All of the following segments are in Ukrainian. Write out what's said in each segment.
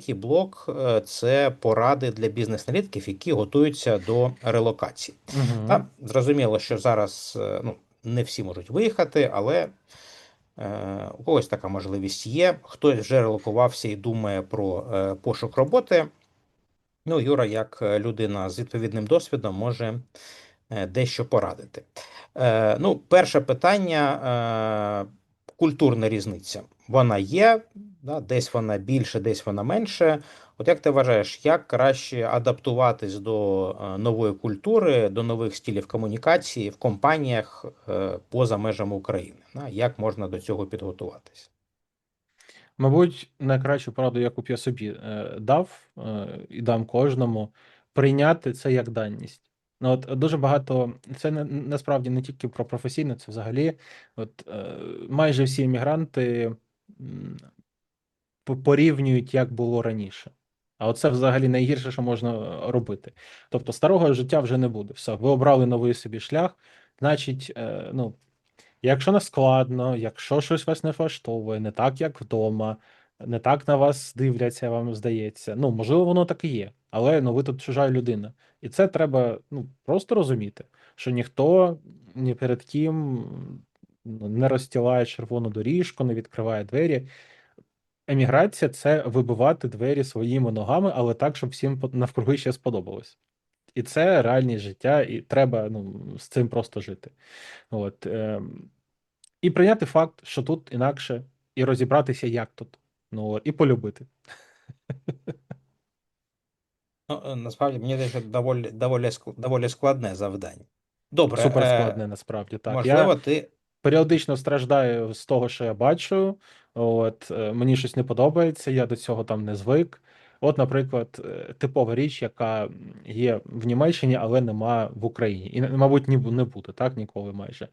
третій блок е, це поради для бізнес-аналітиків, які готуються до релокації. Угу. Та зрозуміло, що зараз е, ну, не всі можуть виїхати, але е, у когось така можливість є. Хтось вже релокувався і думає про е, пошук роботи. Ну, Юра, як е, людина з відповідним досвідом, може е, дещо порадити. Е, Ну, перше питання: е, культурна різниця. Вона є, да, десь вона більше, десь вона менше. От як ти вважаєш, як краще адаптуватись до е, нової культури, до нових стилів комунікації в компаніях е, поза межами України? Да? Як можна до цього підготуватись? Мабуть, найкращу пораду, яку б я собі е, дав і дам кожному, прийняти це як даність. Ну, от дуже багато, це не, насправді не тільки про професійне, це взагалі. От майже всі іммігранти порівнюють, як було раніше. А оце взагалі найгірше, що можна е, робити. Тобто старого життя вже не буде. Все, ви обрали новий собі шлях, значить, е, ну, Якщо не складно, якщо щось вас не влаштовує, не так, як вдома, не так на вас дивляться, вам здається. Ну, можливо, воно так і є, але ну, ви тут чужа людина. І це треба ну, просто розуміти, що ніхто ні перед ким ну, не розстілає червону доріжку, не відкриває двері. Еміграція це вибивати двері своїми ногами, але так, щоб всім навкруги ще сподобалось. І це реальність життя, і треба ну, з цим просто жити. От, ем, і прийняти факт, що тут інакше, і розібратися, як тут. Ну, і полюбити. Ну, е, насправді мені здається, доволі, доволі, доволі складне завдання. Добре, Супер е, складне, насправді. Так. можливо, Я ти періодично страждаю з того, що я бачу. От, е, мені щось не подобається, я до цього там не звик. От, наприклад, е, типова річ, яка є в Німеччині, але нема в Україні. І, мабуть, ні, не буде, так, ніколи майже.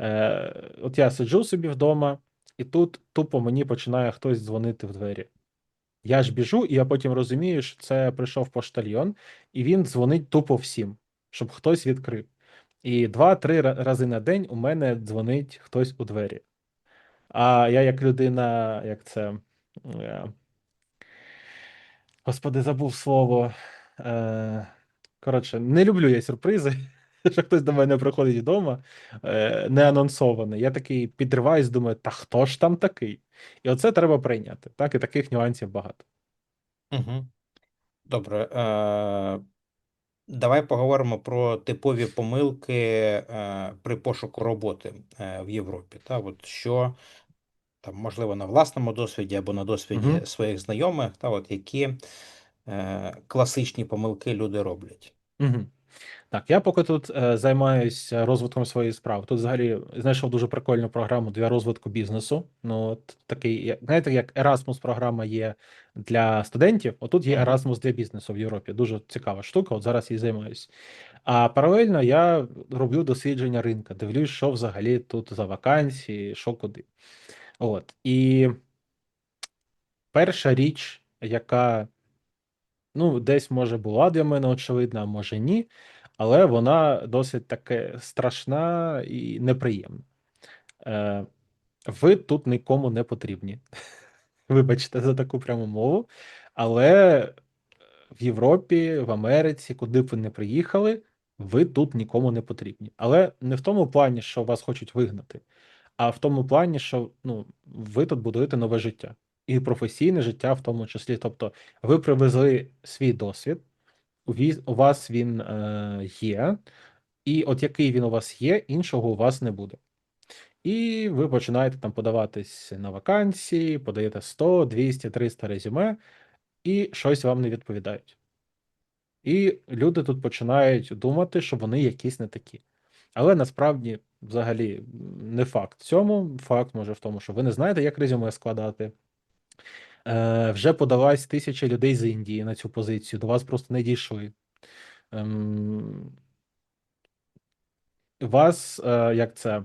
Е, от я сиджу собі вдома, і тут тупо мені починає хтось дзвонити в двері. Я ж біжу, і я потім розумію, що це прийшов поштальйон, і він дзвонить тупо всім, щоб хтось відкрив. І два-три рази на день у мене дзвонить хтось у двері. А я, як людина, як це. е, Господи, забув слово. Е, Коротше, не люблю я сюрпризи, що хтось до мене приходить вдома, е, не анонсований. Я такий підриваюсь, думаю, та хто ж там такий? І оце треба прийняти. Так, і таких нюансів багато. Угу. Добре. Е, давай поговоримо про типові помилки е, при пошуку роботи е, в Європі. Та, от що там, можливо, на власному досвіді або на досвіді Мгм. своїх знайомих, та, от, які е, класичні помилки люди роблять. Угу. Так, я поки тут е, займаюся розвитком своєї справи. Тут взагалі знайшов дуже прикольну програму для розвитку бізнесу. Ну, от такий, як- знаєте, як Erasmus програма є для студентів, отут є Erasmus для бізнесу в Європі. Дуже цікава штука. От зараз їй займаюся. А паралельно я роблю дослідження ринка, дивлюсь, що взагалі тут за вакансії, що куди. От. І перша річ, яка ну, десь може була для мене очевидна, а може ні, але вона досить таки страшна і неприємна. Е, ви тут нікому не потрібні. Вибачте за таку пряму мову, але в Європі, в Америці, куди б ви не приїхали, ви тут нікому не потрібні. Але не в тому плані, що вас хочуть вигнати, а в тому плані, що ну, ви тут будуєте нове життя. І професійне життя в тому числі. Тобто, ви привезли свій досвід, у вас він е, є, і от який він у вас є, іншого у вас не буде. І ви починаєте там подаватись на вакансії, подаєте 100, 200, 300 резюме, і щось вам не відповідають. І люди тут починають думати, що вони якісь не такі. Але насправді, взагалі, не факт в цьому. Факт може в тому, що ви не знаєте, як резюме складати. Е, вже подалась тисяча людей з Індії на цю позицію, до вас просто не дійшли. Ем, вас, е, як це,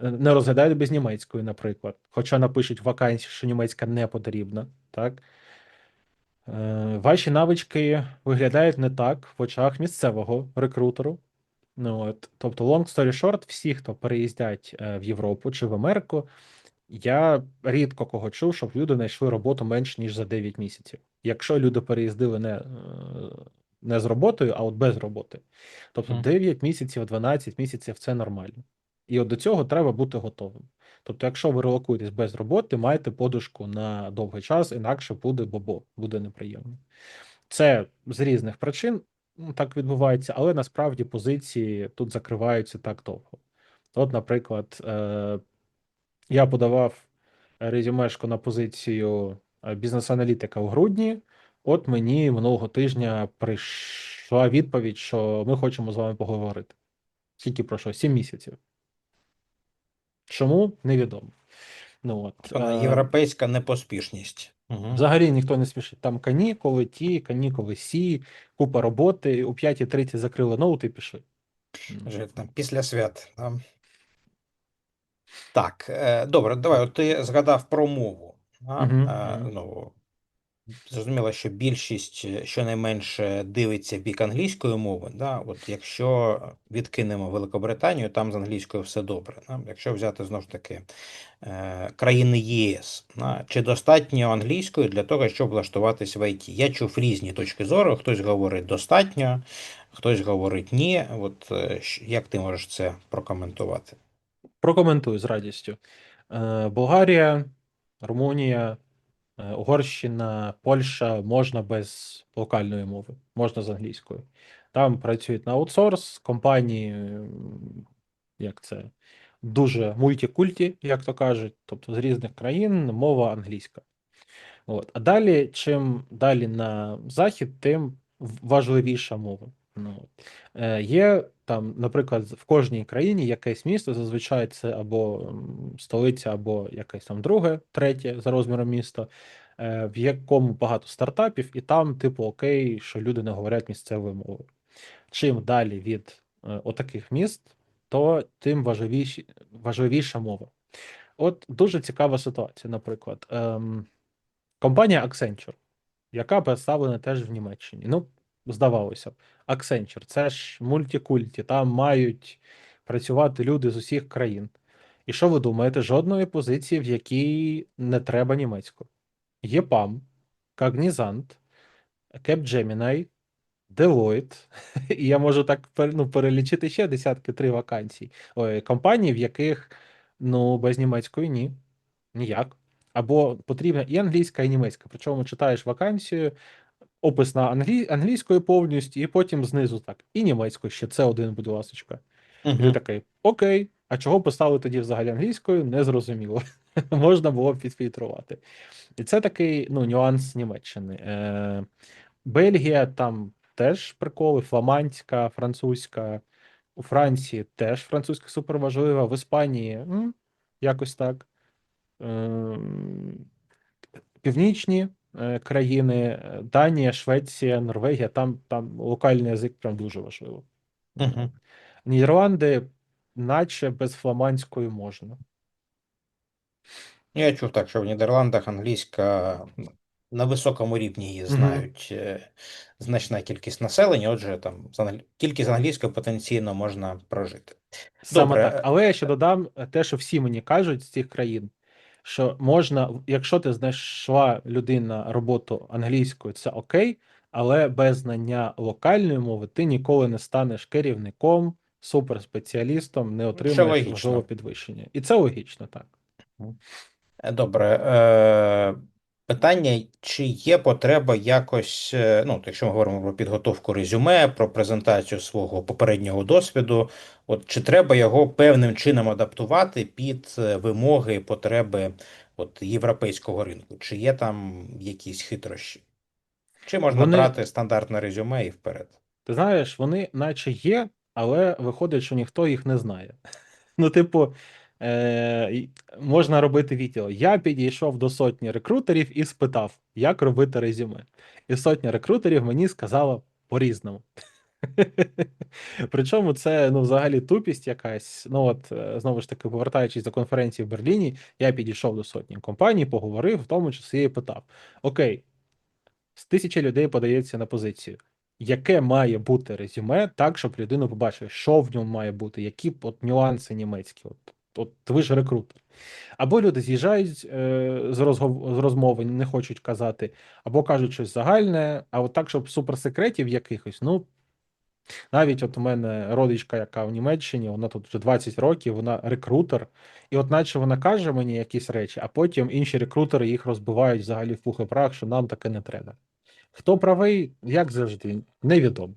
е, не розглядають без німецької, наприклад. Хоча напишуть в вакансії, що німецька не потрібна, так? Е, Ваші навички виглядають не так в очах місцевого рекрутеру. Ну, от, тобто, long story short, всі, хто переїздять е, в Європу чи в Америку, Я рідко кого чув, щоб люди знайшли роботу менш ніж за 9 місяців. Якщо люди переїздили не, е, не з роботою, а от без роботи. Тобто 9 місяців, 12 місяців це нормально. І от до цього треба бути готовим. Тобто, якщо ви релокуєтесь без роботи, маєте подушку на довгий час, інакше буде бобо, буде неприємно. Це з різних причин так відбувається, але насправді позиції тут закриваються так довго. От, наприклад, е, я подавав резюмешку на позицію е, бізнес-аналітика у грудні. От мені минулого тижня прийшла відповідь, що ми хочемо з вами поговорити. Скільки пройшло? Сім місяців. Чому? Невідомо. Ну, от, е, Європейська непоспішність. Угу. Взагалі ніхто не спішить. Там канікули, ті, канікули сі, купа роботи. У 5.30 закрили ноут і пішли. Вже там після свят. да. Так, е, добре, давай. От ти згадав про мову. Мгм, е. Ну, зрозуміло, що більшість е, щонайменше дивиться в бік англійської мови. Да? От якщо відкинемо Великобританію, там з англійською все добре. Да? Якщо взяти знову ж таки країни єС, да? чи достатньо англійської для того, щоб влаштуватись в ІТ? Я чув різні точки зору. Хтось говорить достатньо, хтось говорить ні. От як ти можеш це прокоментувати? Прокоментую з радістю. Е, Болгарія, Румунія, е, Угорщина, Польща можна без локальної мови, можна з англійською. Там працюють на аутсорс, компанії, як це, дуже мультикульті, як то кажуть, тобто з різних країн мова англійська. От. А далі, чим далі на захід, тим важливіша мова. Ну. Е, є там, наприклад, в кожній країні якесь місто, зазвичай це або столиця, або якесь там друге, третє за розміром міста, е, в якому багато стартапів, і там, типу, окей, що люди не говорять місцевою мовою. Чим далі від е, отаких міст, то тим важливіші, важливіша мова. От дуже цікава ситуація, наприклад. Ем, Компанія Accenture, яка представлена теж в Німеччині. Ну, здавалося б, Accenture це ж мультикульті, там мають працювати люди з усіх країн. І що ви думаєте? Жодної позиції, в якій не треба німецького. Є PAM, Cognizant, Capgemini, Deloitte, і я можу так ну, перелічити ще десятки три вакансій. Ой, компаній, в яких ну, без німецької ні. Ніяк. Або потрібна і англійська, і німецька. Причому читаєш вакансію, опис на англі... англійською повністю, і потім знизу так. І німецькою ще це один, будь ласочка. І ти такий, окей, а чого писали тоді взагалі англійською? Незрозуміло. Можна було б підфільтрувати. І це такий ну, нюанс Німеччини. Е, Бельгія там теж приколи, фламандська, французька. У Франції теж французька суперважлива, в Іспанії м, якось так. Ем, Північні е, країни, е, Данія, Швеція, Норвегія, там, там локальний язик прям дуже важливо. Мгм. Нідерланди, наче без фламандської можна. Я чув так, що в Нідерландах англійська на високому рівні її знають е, значна кількість населення, отже, там з англ- тільки з англійською потенційно можна прожити. Саме Добре, так. е, Але я ще додам е, те, що всі мені кажуть з цих країн, що можна, якщо ти знайшла людина роботу англійською, це окей, але без знання локальної мови ти ніколи не станеш керівником, суперспеціалістом, не отримаєш важливого підвищення. І це логічно, так. Е, Добре. Е, питання, чи є потреба якось, е, ну, якщо ми говоримо про підготовку резюме, про презентацію свого попереднього досвіду, от чи треба його певним чином адаптувати під е, вимоги і потреби от, європейського ринку? Чи є там якісь хитрощі? Чи можна Вони- брати стандартне резюме і вперед? Ти знаєш, вони наче є, але виходить, що ніхто їх не знає. Ну, типу, е, можна робити відео. Я підійшов до сотні рекрутерів і спитав, як робити резюме. І сотня рекрутерів мені сказала по-різному. Причому це ну, взагалі тупість якась. Ну, от, е, знову ж таки, повертаючись до конференції в Берліні, я підійшов до сотні компаній, поговорив, в тому числі і питав: Окей, з тисячі людей подається на позицію. Яке має бути резюме так, щоб людина побачила, що в ньому має бути, які от нюанси німецькі. От от ви ж рекрутер. Або люди з'їжджають е, з, розгов... з розмови, не хочуть казати, або кажуть щось загальне, а от так, щоб суперсекретів якихось, ну. Навіть от у мене родичка, яка в Німеччині, вона тут вже 20 років, вона рекрутер, і от наче вона каже мені якісь речі, а потім інші рекрутери їх розбивають взагалі в пух і прах, що нам таке не треба. Хто правий, як завжди, невідомо.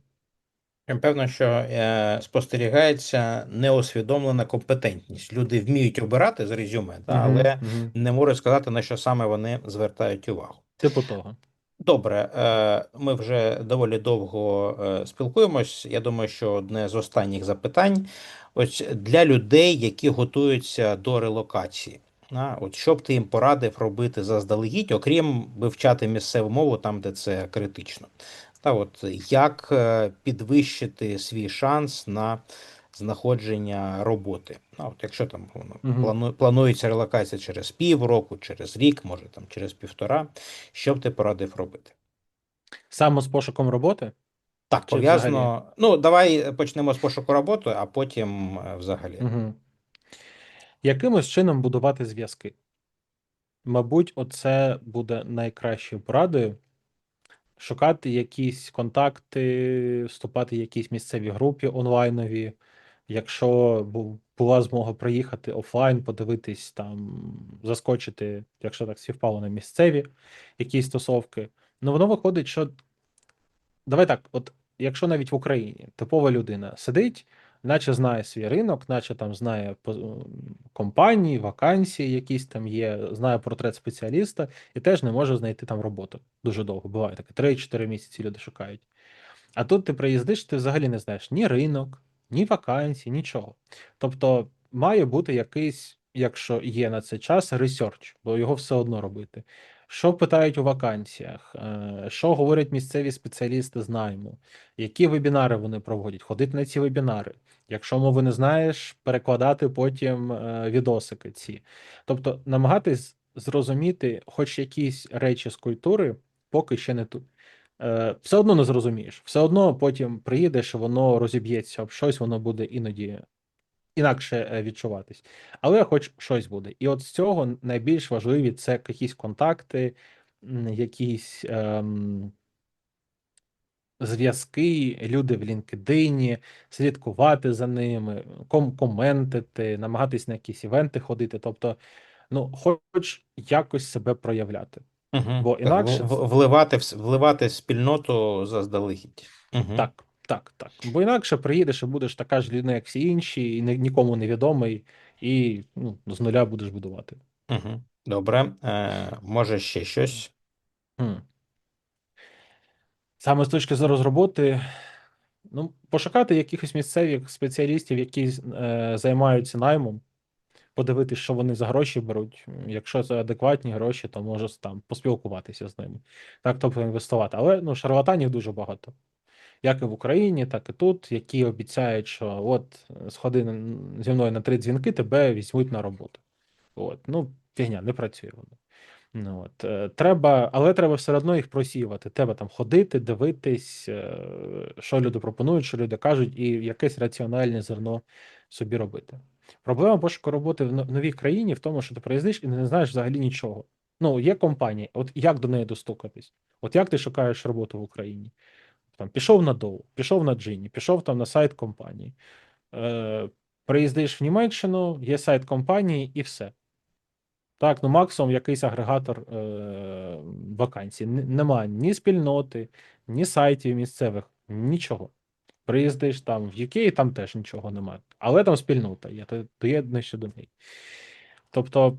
Певно, що е, спостерігається неосвідомлена компетентність. Люди вміють обирати з резюме, та, але Мгм. не можуть сказати, на що саме вони звертають увагу. Типу того. Добре, е, ми вже доволі довго е, спілкуємось. Я думаю, що одне з останніх запитань ось для людей, які готуються до релокації. А, От що б ти їм порадив робити заздалегідь, окрім вивчати місцеву мову там, де це критично. Та от як е, підвищити свій шанс на знаходження роботи? А от якщо там воно плану- планується релокація через півроку, через рік, може там через півтора, що б ти порадив робити? Саме з пошуком роботи? Так, Чи пов'язано. Ну, давай почнемо з пошуку роботи, а потім е, взагалі. Угу. Якимось чином будувати зв'язки? Мабуть, оце буде найкращою порадою. Шукати якісь контакти, вступати в якісь місцеві групи онлайнові. Якщо була змога приїхати офлайн, подивитись там, заскочити, якщо так співпало на місцеві якісь стосовки. Ну, воно виходить, що Давай так, от якщо навіть в Україні типова людина сидить, наче знає свій ринок, наче там знає компанії, вакансії, якісь там є, знає портрет спеціаліста, і теж не може знайти там роботу. Дуже довго. Буває таке. 3-4 місяці люди шукають. А тут ти приїздиш, ти взагалі не знаєш ні ринок, ні вакансій, нічого. Тобто має бути якийсь, якщо є на це час, ресерч, бо його все одно робити. Що питають у вакансіях, е, що говорять місцеві спеціалісти з найму, які вебінари вони проводять, ходити на ці вебінари. Якщо мови не знаєш, перекладати потім е, відосики ці. Тобто намагатись зрозуміти хоч якісь речі з культури, поки ще не тут. Е, Все одно не зрозумієш. Все одно потім приїдеш, воно розіб'ється об щось, воно буде іноді інакше е, відчуватись. Але хоч щось буде. І от з цього найбільш важливі це якісь контакти, якісь ем, зв'язки, люди в LinkedIn, слідкувати за ними, ком коментити, намагатись на якісь івенти ходити. Тобто, ну, хоч якось себе проявляти. Угу. Бо інакше вливати, в, вливати в спільноту заздалегідь. Угу. Так, так, так. Бо інакше приїдеш і будеш така ж людина, як всі інші, і ні- нікому не відомий, і ну, з нуля будеш будувати. Угу. Добре. Е, може ще щось? Хм. Саме з точки зору роботи, ну, пошукати якихось місцевих спеціалістів, які е, займаються наймом, подивитися, що вони за гроші беруть. Якщо це адекватні гроші, то може там поспілкуватися з ними. Так, тобто інвестувати. Але ну, шарлатанів дуже багато. Як і в Україні, так і тут, які обіцяють, що от сходи зі мною на три дзвінки, тебе візьмуть на роботу. От, ну, фігня, не працює воно. Ну, от, е, треба, але треба все одно їх просіювати. Треба там ходити, дивитись, е, що люди пропонують, що люди кажуть, і якесь раціональне зерно собі робити. Проблема пошуку роботи в новій країні в тому, що ти приїздиш і не знаєш взагалі нічого. Ну, є компанія, от як до неї достукатись? От як ти шукаєш роботу в Україні? Там пішов на Доу, пішов на Джині, пішов там на сайт компанії. Е, приїздиш в Німеччину, є сайт компанії і все. Так, ну максимум якийсь агрегатор е, вакансій. Нема ні спільноти, ні сайтів місцевих, нічого. Приїздиш там в UK, там теж нічого немає. Але там спільнота є, ти доєднуєшся до неї. Тобто,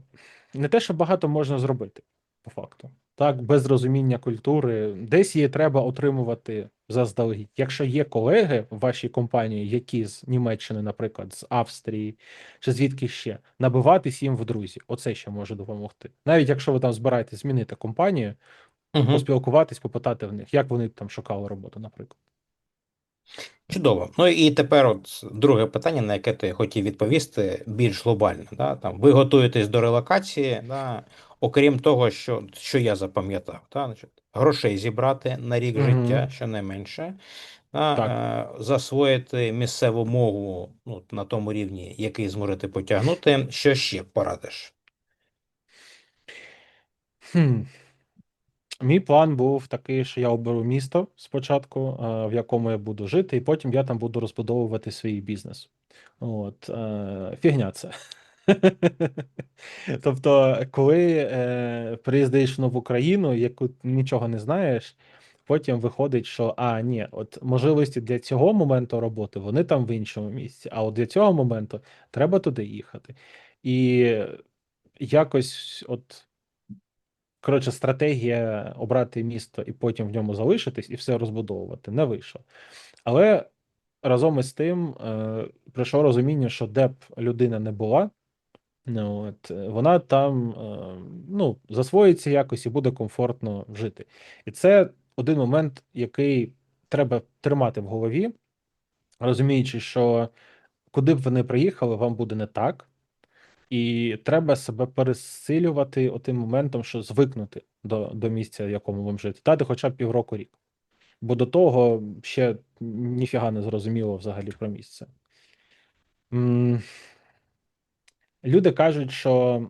не те, що багато можна зробити, по факту. Так, без розуміння культури, десь її треба отримувати заздалегідь. Якщо є колеги в вашій компанії, які з Німеччини, наприклад, з Австрії, чи звідки ще, набиватись їм в друзі. Оце ще може допомогти. Навіть якщо ви там збираєтесь змінити компанію, Угу. поспілкуватись, попитати в них, як вони там шукали роботу, наприклад. Чудово. Ну і тепер от друге питання, на яке ти хотів відповісти, більш глобально. Да? Там, ви готуєтесь до релокації, да? Окрім того, що, що я запам'ятав? Значить, грошей зібрати на рік Мгм. життя, щонайменше. а, е, засвоїти місцеву мову ну, на тому рівні, який зможете потягнути. Що ще порадиш? Хм. Мій план був такий, що я оберу місто спочатку, е, в якому я буду жити, і потім я там буду розбудовувати свій бізнес. От, е, фігня це. Тобто, коли е, приїздиш в нову країну, яку нічого не знаєш, потім виходить, що а, ні, от можливості для цього моменту роботи вони там в іншому місці, а от для цього моменту треба туди їхати. І якось, от. Коротше, стратегія обрати місто і потім в ньому залишитись і все розбудовувати не вийшло. Але разом із тим е, прийшло розуміння, що де б людина не була, от, е, вона там е, ну, засвоїться якось і буде комфортно жити. І це один момент, який треба тримати в голові, розуміючи, що куди б ви не приїхали, вам буде не так. І треба себе пересилювати отим моментом, що звикнути до, до місця, в якому вам жити. Дати хоча б півроку рік. Бо до того ще ніфіга не зрозуміло взагалі про місце. Люди кажуть, що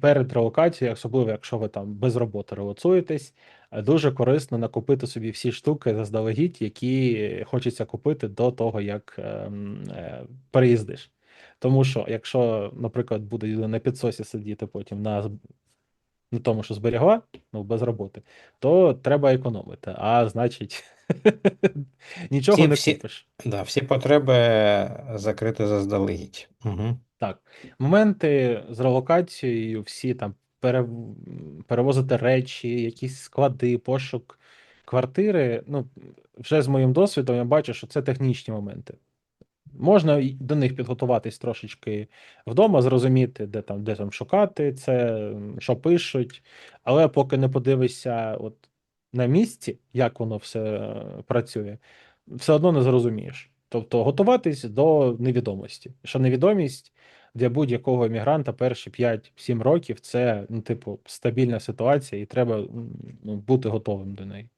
перед релокацією, особливо якщо ви там без роботи релоцуєтесь, дуже корисно накупити собі всі штуки заздалегідь, які хочеться купити до того, як ем, е, переїздиш. Тому що, якщо, наприклад, буде на підсосі сидіти потім на, на тому, що зберігла, ну, без роботи, то треба економити. А значить, нічого Всі- не всі- купиш. Да, всі потреби закрити заздалегідь. Угу. Так, моменти з релокацією, всі там пере... перевозити речі, якісь склади, пошук квартири. Ну, вже з моїм досвідом я бачу, що це технічні моменти. Можна до них підготуватись трошечки вдома, зрозуміти, де там, де там шукати це, що пишуть, але поки не подивишся от на місці, як воно все працює, все одно не зрозумієш. Тобто готуватись до невідомості. Що невідомість для будь-якого емігранта перші 5-7 років це, ну, типу, стабільна ситуація, і треба ну, бути готовим до неї.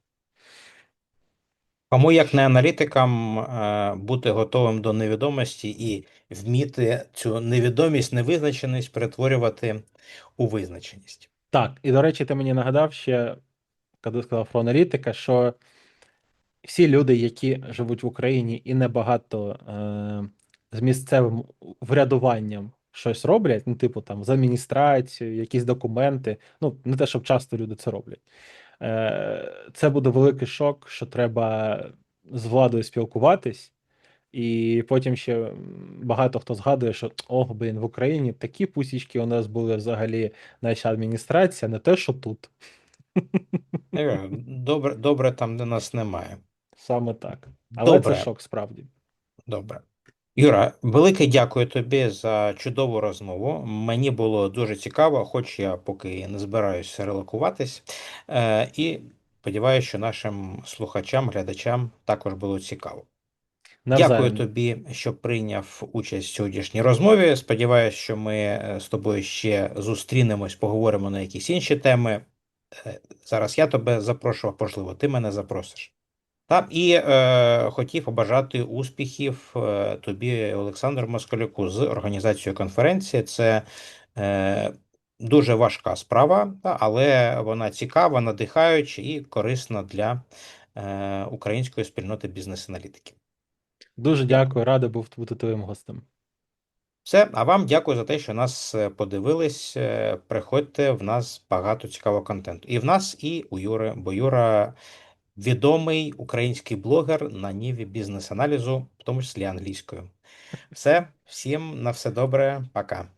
Кому як не аналітикам е, бути готовим до невідомості і вміти цю невідомість, невизначеність перетворювати у визначеність. Так, і до речі, ти мені нагадав ще, коли сказав про аналітика, що всі люди, які живуть в Україні і небагато е, з місцевим врядуванням щось роблять, ну, типу там з адміністрацією, якісь документи, ну не те, щоб часто люди це роблять. Е, це буде великий шок, що треба з владою спілкуватись. І потім ще багато хто згадує, що ох, блін, в Україні такі пусічки у нас були взагалі наша адміністрація, не те, що тут. Е, Добре, добре там, де нас немає. Саме так. Але Добре. це шок справді. Добре. Юра, велике дякую тобі за чудову розмову. Мені було дуже цікаво, хоч я поки не збираюся релокуватись. Е, і сподіваюся, що нашим слухачам, глядачам також було цікаво. Дякую тобі, що прийняв участь в сьогоднішній розмові. Сподіваюся, що ми е, з тобою ще зустрінемось, поговоримо на якісь інші теми. Е, Зараз я тебе запрошував, можливо, ти мене запросиш. Так, і е, хотів побажати успіхів е, тобі, Олександру Москалюку, з організацією конференції. Це е, дуже важка справа, та, але вона цікава, надихаюча і корисна для е, української спільноти бізнес-аналітиків. Дуже дякую, радий був бути твоїм гостем. Все, а вам дякую за те, що нас е, подивились. Е, Приходьте, в нас багато цікавого контенту. І в нас, і у Юри, бо Юра відомий український блогер на ніві бізнес-аналізу, в тому числі англійською. Все, всім на все добре, пока.